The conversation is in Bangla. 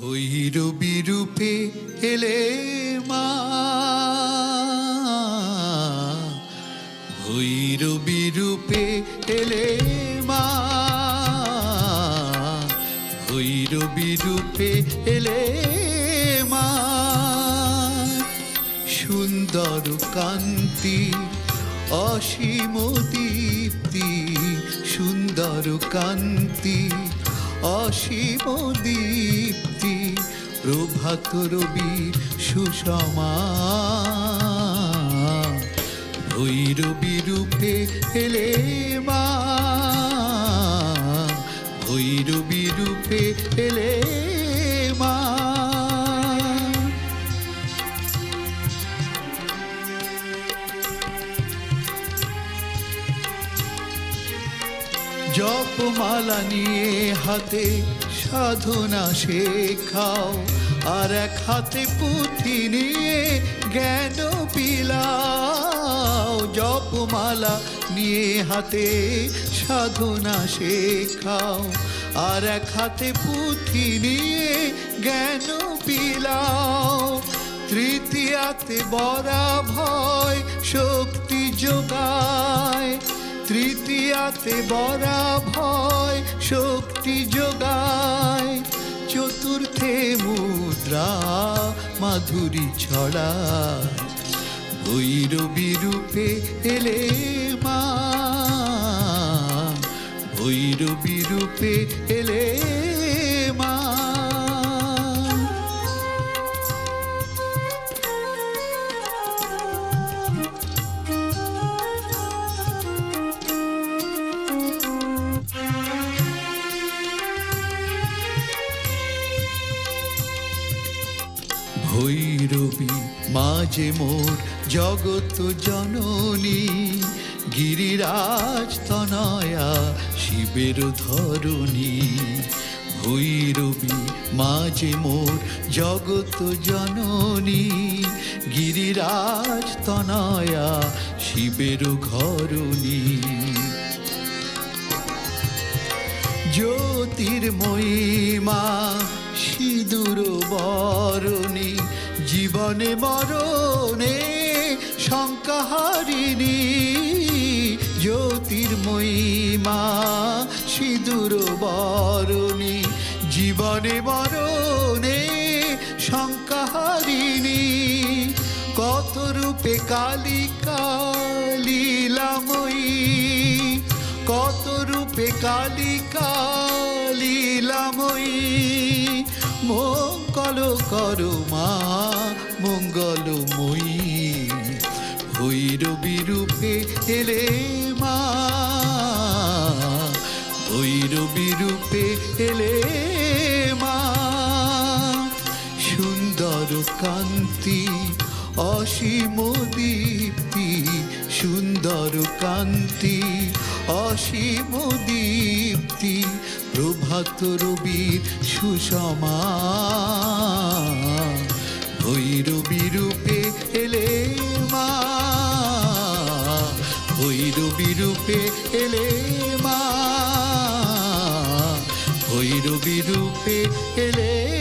ভৈরবী রূপে এলে মা ভৈরবী রূপে এলে মা ভৈরবী রূপে এলে মা। সুন্দর কান্তি, অসীম দীপ্তি, সুন্দর কান্তি অসীম দীপ্তি প্রভাত রবি সুষমা। ভৈরবী রূপে এলে মা ভৈরবী রূপে এলে জপমালা নিয়ে হাতে সাধনা শেখাও। আর এক হাতে পুঁথি নিয়ে জ্ঞান পিলাও। জপমালা নিয়ে হাতে সাধনা শেখাও। আর এক হাতে পুঁথি নিয়ে জ্ঞান পিলাও। তৃতীয়াতে বরা ভয় শক্তি যোগায় তৃতীয়াতে বরা ভয়, শক্তি যোগায়। চতুর্থে মুদ্রা মাধুরী ছড়ায়। ভৈরবী রূপে এলে মা, ভৈরবী রূপে এলে ভৈরবী মাঝে মোর জগত জননী, গিরিরাজ তনয়া শিবের ধরণী। ভৈরবী মাঝে মোর জগত জননী, গিরিরাজ তনয়া শিবের ঘরণী। জ্যোতির্ময়ী মা, সিঁদুর বরণী জীবনে মরণে শঙ্কাহারিণী জ্যোতির্ময়ী মা সিঁদুর বরণী, জীবনে মরণে শঙ্কাহারিণী কত রূপে কালিকা লীলাময়ী কত রূপে কালিকা লীলাময়ী মঙ্গল করো মা মঙ্গলময়ী, ভৈরবী রূপে এলে মা। ভৈরবী রূপে এলে মা। সুন্দর কান্তি, অসীম দীপ্তি, সুন্দর কান্তি, অসীম দীপ্তি, প্রভাত রবির সুষমা ভৈরবী রূপে এলে মা। ভৈরবী রূপে এলে মা। ভৈরবী রূপে এলে